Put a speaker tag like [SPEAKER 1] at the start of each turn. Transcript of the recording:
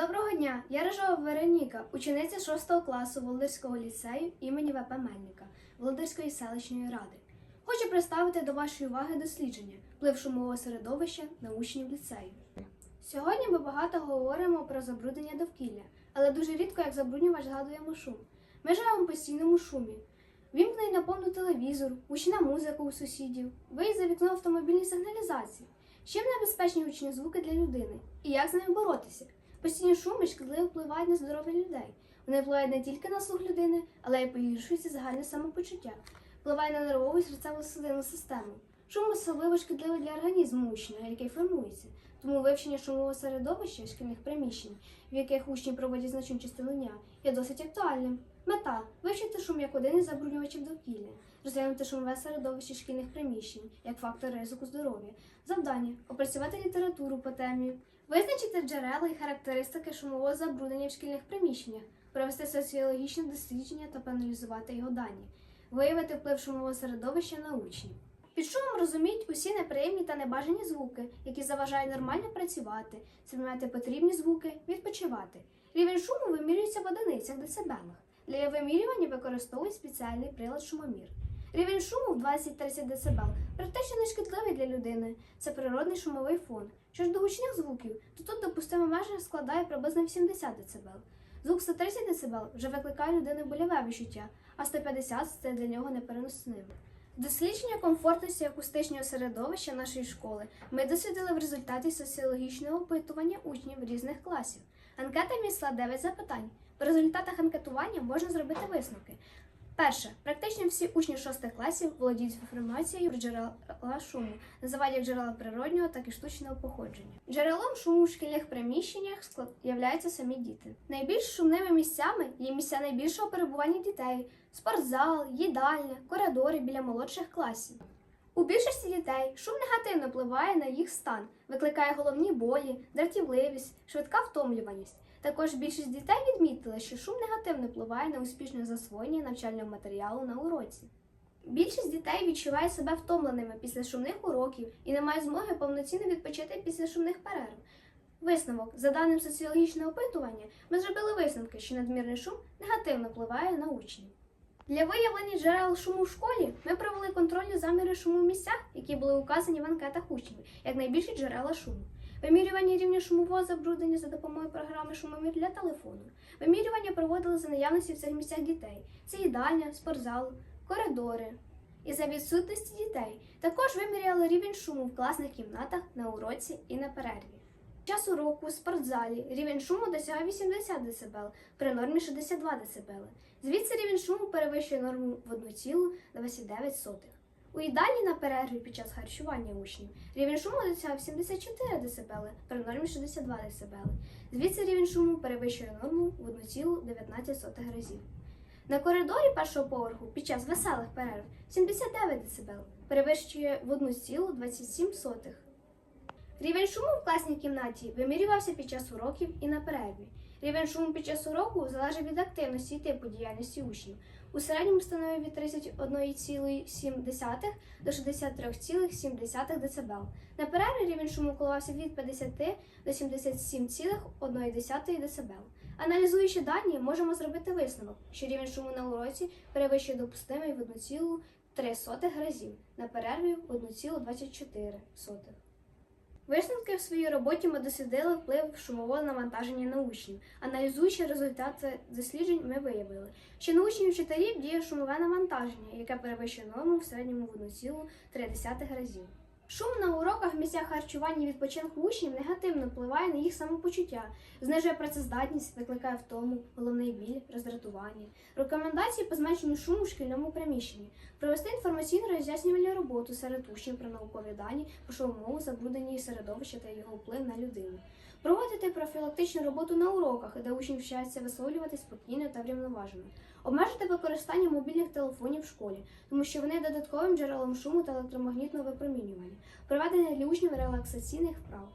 [SPEAKER 1] Доброго дня! Я Рижова Вероніка, учениця 6 класу Володимирського ліцею імені ВП Мельника Володимирської селищної ради. Хочу представити до вашої уваги дослідження вплив шумового середовища на учнів ліцею. Сьогодні ми багато говоримо про забруднення довкілля, але дуже рідко як забруднювач згадуємо шум. Ми живемо в постійному шумі. Вімкнений на повну телевізор, гучна музика у сусідів, виїзд за вікно автомобільні сигналізації. Чим небезпечні гучні звуки для людини і як з ними боротися? Постійні шуми шкідливо впливають на здоров'я людей. Вони впливають не тільки на слух людини, але й погіршується загальне самопочуття, впливає на нервову і серцево-судинну систему. Шум особливо шкідливий для організму учня, який формується. Тому вивчення шумового середовища шкільних приміщень, в яких учні проводять значну частину дня, є досить актуальним. Мета вивчити шум як один із забруднювачів довкілля, розглянути шумове середовище шкільних приміщень як фактор ризику здоров'я. Завдання опрацювати літературу по темі, визначити джерела і характеристики шумового забруднення в шкільних приміщеннях, провести соціологічне дослідження та проаналізувати його дані, виявити вплив шумового середовища на учнів. Під шумом розуміють усі неприємні та небажані звуки, які заважають нормально працювати, сприймати потрібні звуки, відпочивати. Рівень шуму вимірюється в одиницях децибелах. Для вимірювання використовують спеціальний прилад шумомір. Рівень шуму в 20-30 дБ практично не шкідливий для людини. Це природний шумовий фон. Що ж до гучних звуків, то тут допустима межа складає приблизно 80 дБ. Звук 130 дБ вже викликає людини больове відчуття, а 150 це для нього непереносним. Дослідження комфортності акустичного середовища нашої школи ми дослідили в результаті соціологічного опитування учнів різних класів. Анкета містила 9 запитань. По результатах анкетування можна зробити висновки. Перше, практично всі учні шостих класів володіють інформацією про джерела шуму, називають як джерела природнього, так і штучного походження. Джерелом шуму в шкільних приміщеннях являються самі діти. Найбільш шумними місцями є місця найбільшого перебування дітей: спортзал, їдальня, коридори біля молодших класів. У більшості дітей шум негативно впливає на їх стан, викликає головні болі, дратівливість, швидка втомлюваність. Також більшість дітей відмітили, що шум негативно впливає на успішне засвоєння навчального матеріалу на уроці. Більшість дітей відчуває себе втомленими після шумних уроків і не має змоги повноцінно відпочити після шумних перерв. Висновок за даним соціологічного опитування, ми зробили висновки, що надмірний шум негативно впливає на учнів. Для виявлення джерел шуму в школі ми провели контрольні заміри шуму в місцях, які були указані в анкетах учнів, як найбільші джерела шуму. Вимірювання рівня шумового забруднення за допомогою програми шумомір для телефону. Вимірювання проводили за наявності в цих місцях дітей. Це їдальня, спортзал, коридори. І за відсутності дітей також виміряли рівень шуму в класних кімнатах на уроці і на перерві. Час уроку у спортзалі рівень шуму досягає 80 дБ, при нормі 62 дБ. Звідси рівень шуму перевищує норму в 1,29. У їдальні на перерві під час харчування учнів рівень шуму досягав 74 дБ, при нормі 62 дБ. Звідси рівень шуму перевищує норму в 1,19 разів. На коридорі першого поверху під час веселих перерв 79 дБ, перевищує в 1,27. Рівень шуму в класній кімнаті вимірювався під час уроків і на перерві. Рівень шуму під час уроку залежить від активності і типу діяльності учнів. У середньому становить від 31,7 до 63,7 дБ. На перерві рівень шуму коливався від 50 до 77,1 дБ. Аналізуючи дані, можемо зробити висновок, що рівень шуму на уроці перевищує допустимий в 1,3 разів, на перерві в 1,24. Висновки в своїй роботі ми дослідили вплив шумового навантаження на учнів. Аналізуючи результати досліджень, ми виявили, що на учнів вчителів діє шумове навантаження, яке перевищує норму в середньому в 1,3 разів. Шум на уроках в місцях харчування і відпочинку учнів негативно впливає на їх самопочуття, знижує працездатність, викликає втому, головний біль, роздратування. Рекомендації по зменшенню шуму в шкільному приміщенні, провести інформаційну роз'яснювальну роботу серед учнів про наукові дані, про шумову забруднення середовища та його вплив на людину. Проводити профілактичну роботу на уроках, де учні вчаться висловлювати спокійно та врівноважено. Обмежити використання мобільних телефонів в школі, тому що вони є додатковим джерелом шуму та електромагнітного випромінювання. Проведення для учнів релаксаційних вправ.